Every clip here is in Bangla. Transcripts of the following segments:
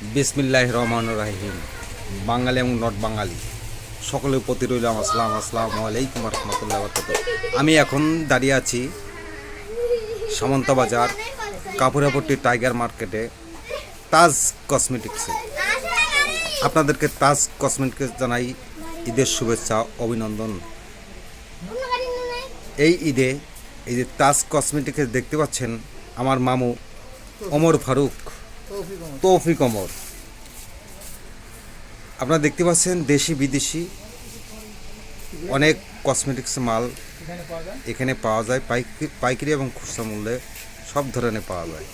বিসমিল্লাহ রহমান রাহিম। বাঙালি এবং নট বাঙালি। সকলের প্রতি রইল আসসালাম আসসালামু আলাইকুম রহমতুল্লাহ আমি এখন দাঁড়িয়ে আছি সামন্ত বাজার, কাপুরাপট্টি টাইগার মার্কেটে তাজ কসমেটিক্সে। আপনাদেরকে তাজ কসমেটিক্স জানাই ঈদের শুভেচ্ছা, অভিনন্দন। এই ঈদে, এই যে তাজ কসমেটিক্স দেখতে পাচ্ছেন আমার মামু ওমর ফারুক। তৌফিক অমর আপনারা দেখতে পাচ্ছেন দেশি বিদেশি অনেক কসমেটিক্স মাল এখানে পাওয়া যায়? পাইকারি পাইকারি এবং খুচরা মূল্যে সব ধরনের পাওয়া যায়।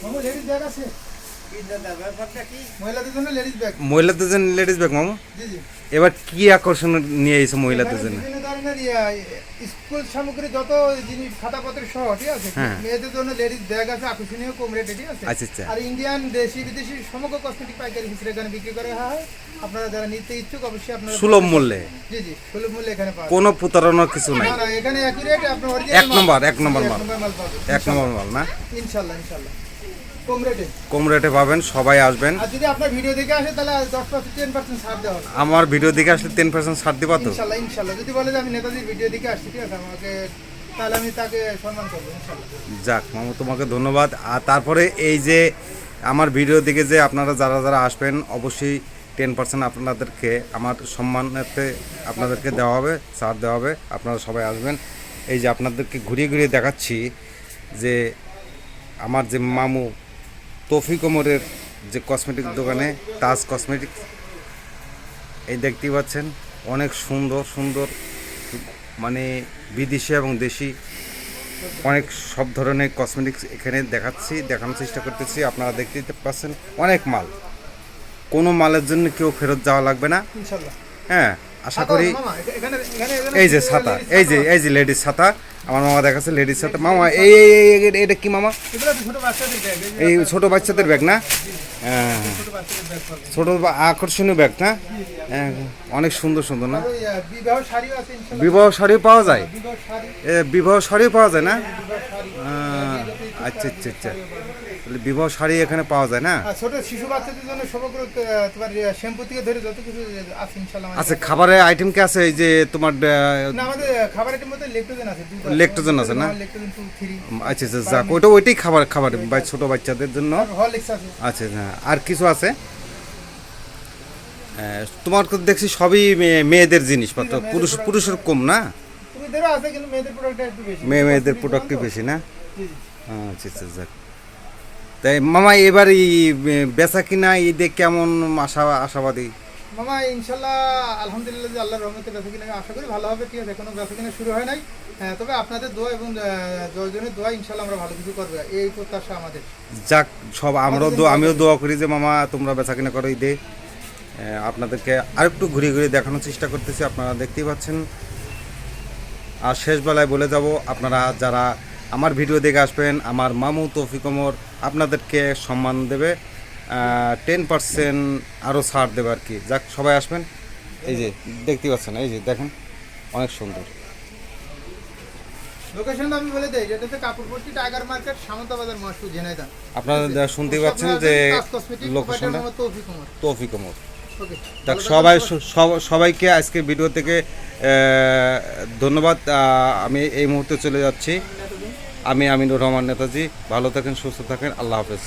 মহিলাদের জন্য লেডিস ব্যাগ মামু? এবার কি আকর্ষণ নিয়ে এসে মহিলাদের জন্য? স্কুল সামগ্রী যত জিনিস খাতাপত্র সহ ঠিক আছে? হ্যাঁ। মেয়েদের জন্য লেডিস ব্যাগ আছে আকর্ষণীয় কম রেটে ঠিক আছে? আচ্ছা, আচ্ছা। আর ইন্ডিয়ান দেশি বিদেশি সমগ্র কসমেটিক পাইকারি হিসেবে এখানে বিক্রি করা হয়। আপনারা যারা নিতে ইচ্ছুক অবশ্যই আপনারা সুলভ মূল্যে? জি জি সুলভ মূল্যে এখানে কোনো প্রতারণার কিছু নাই? না এখানে অ্যাকুরেট আপনার এক নম্বর, এক নম্বর মাল। এক নম্বর মাল না? ইনশাআল্লাহ ইনশাআল্লাহ কম রেটে কম রেটে পাবেন সবাই আসবেন। আর যদি আপনার ভিডিও দেখে আসে তাহলে দশ পার্সেন্ট টেন পার্সেন্ট ছাড় দেওয়া হবে। আমার ভিডিও দেখে আসলে টেন পার্সেন্ট ছাড় দিবা তো? যদি বলে যে আমি নেতাজির ভিডিও দিকে আসছি ঠিক আছে আমাকে তাহলে আমি তাকে সম্মান করব ইনশাল্লাহ। যাক মামু তোমাকে ধন্যবাদ। আর তারপরে এই যে আমার ভিডিও দিকে যে আপনারা যারা যারা আসবেন অবশ্যই টেন পার্সেন্ট আপনাদেরকে আমার সম্মানেতে আপনাদেরকে দেওয়া হবে ছাড় দেওয়া হবে। আপনারা সবাই আসবেন। এই যে আপনাদেরকে ঘুরিয়ে ঘুরিয়ে দেখাচ্ছি যে আমার যে মামু তৌফিক ওমরের যে কসমেটিক দোকানে তাজ কসমেটিক এই দেখতেই পাচ্ছেন অনেক সুন্দর সুন্দর মানে বিদেশি এবং দেশি অনেক সব ধরনের কসমেটিক্স এখানে দেখাচ্ছি দেখানোর চেষ্টা করতেছি আপনারা দেখতেই পাচ্ছেন অনেক মাল। কোনো মালের জন্য কেউ ফেরত যাওয়া লাগবে না। হ্যাঁ আশা করি এই যে ছাতা এই যে। এই যে লেডিস ছাতা আমার মামা দেখাচ্ছে লেডিস ছাতা। মামা এই এটা কি মামা? এই ছোট বাচ্চাদের ব্যাগ না? হ্যাঁ ছোট ব্যাগ পাবেন। ছোট আকর্ষণীয় ব্যাগ না? হ্যাঁ, অনেক সুন্দর সুন্দর না? বিবাহ শাড়িও পাওয়া যায়? বিবাহ এ, বিবাহ শাড়িও পাওয়া যায় না? আচ্ছা আচ্ছা আচ্ছা। তাহলে বিবাহ শাড়ি এখানে পাওয়া যায় না? ছোট শিশু বাচ্চাদের জন্য সমগ্র তোমার শ্যাম্পু থেকে ধরে যত কিছু আছে ইনশাল্লাহ আমাদের আচ্ছা খাবারের আইটেম কি আছে? এই যে তোমার না আমাদের খাবারের মধ্যে লেকটোজেন আছে লেকটোজেন আছে না? লেকটোজেন টু থ্রি আচ্ছা আচ্ছা যাক ওইটা ওইটাই খাবার খাবার ছোট বাচ্চাদের জন্য। হরলিক্স আছে। আচ্ছা হ্যাঁ আর কিছু আছে? তোমার তো দেখছি সবই মেয়ে- মেয়েদের জিনিসপত্র। পুরুষ পুরুষের কম না? মেয়েদের প্রোডাক্টটা একটু বেশি। মেয়ে মেয়েদের প্রোডাক্টই বেশি না। আচ্ছা আচ্ছা যাক। তাই মামা এবার এই বেচা কিনা ঈদে কেমন আশা আশাবাদী? মামা ইনশাল্লাহ আলহামদুলিল্লাহ যে আল্লাহর রহমতে বেচা কিনা আশা করি ভালো হবে ঠিক আছে এখনও বেচা কিনা শুরু হয় নাই। হ্যাঁ, তবে আপনাদের দোয়া এবং জয়জনের দোয়া ইনশাল্লাহ আমরা ভালো কিছু করব এই প্রত্যাশা আমাদের। যাক সব আমরাও দোয়া আমিও দোয়া করি যে মামা তোমরা বেচা কিনা করো ঈদে আপনাদেরকে আরেকটু ঘুরে ঘুরে দেখানোর চেষ্টা করতেছি আপনারা দেখতেই পাচ্ছেন। আর শেষ বেলায় বলে যাব আপনারা যারা আমার ভিডিও দেখে আসবেন আমার মামু তৌফিক ওমর আপনাদেরকে সম্মান দেবে টেন পার্সেন্ট আরও ছাড় দেবে আর কি। যাক সবাই আসবেন। এই যে দেখতেই পাচ্ছেন এই যে দেখেন অনেক সুন্দর। আমি বলে দেই যেটা হচ্ছে কাপুরপট্টি টাইগার মার্কেট সামন্তাবাজার মহাসপুর ঝেনাইদা। আপনারা পাচ্ছেন যে লোকেশনটা তৌফিক কুমার তৌফিক ওমর। ওকে সবাই সব- সবাইকে আজকের ভিডিও থেকে ধন্যবাদ। আমি এই মুহূর্তে চলে যাচ্ছি। আমি আমিনুর রহমান নেতাজি ভালো থাকেন সুস্থ থাকেন আল্লাহ হাফেজ।